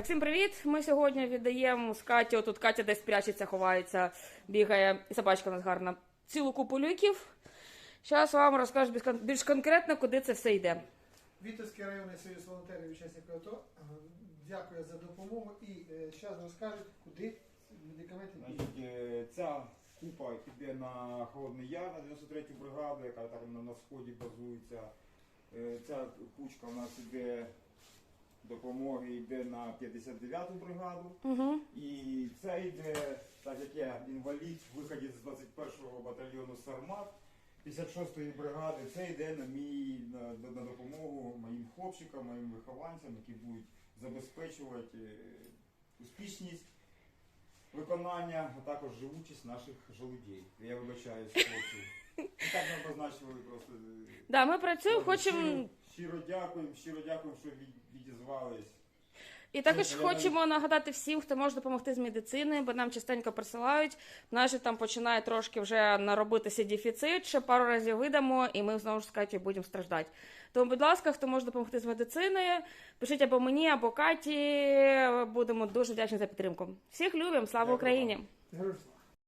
Так, всім привіт! Ми сьогодні віддаємо з Каті, тут Катя десь прячеться, ховається, бігає, і собачка у нас гарна. Цілу купу люків. Зараз вам розкажу більш конкретно, куди це все йде. Вітовський районний союз волонтерів учасників АТО е, дякує за допомогу і зараз розкажуть, куди медикаменти підуть. Значить, е, ця купа піде на Холодний Яр, на 93-ю бригаду, яка там на, на сході базується. Е, Ця кучка у нас іде допомоги йде на 59-ту бригаду. Угу. І це йде, так як я інвалід, виходить з 21-го батальйону Сармат, 56-ї бригади, це йде на мій на, на- допомогу моїм хлопчикам, моїм вихованцям, які будуть забезпечувати е, успішність виконання, а також живучість наших желудей. Я вибачаюсь, хлопці. І так ми позначили просто. е, Да, ми працюємо, хочемо. Щиро дякуємо, щиро дякуємо, що від- відізвались. І також хочемо нагадати всім, хто може допомогти з медицини, бо нам частенько присилають. Наші там починає трошки вже наробитися дефіцит, ще пару разів видамо, і ми знову ж з будемо страждати. Тому, будь ласка, хто може допомогти з медициною, пишіть або мені, або Каті. Будемо дуже вдячні за підтримку. Всіх любимо, слава Дякую Україні! Героям слава.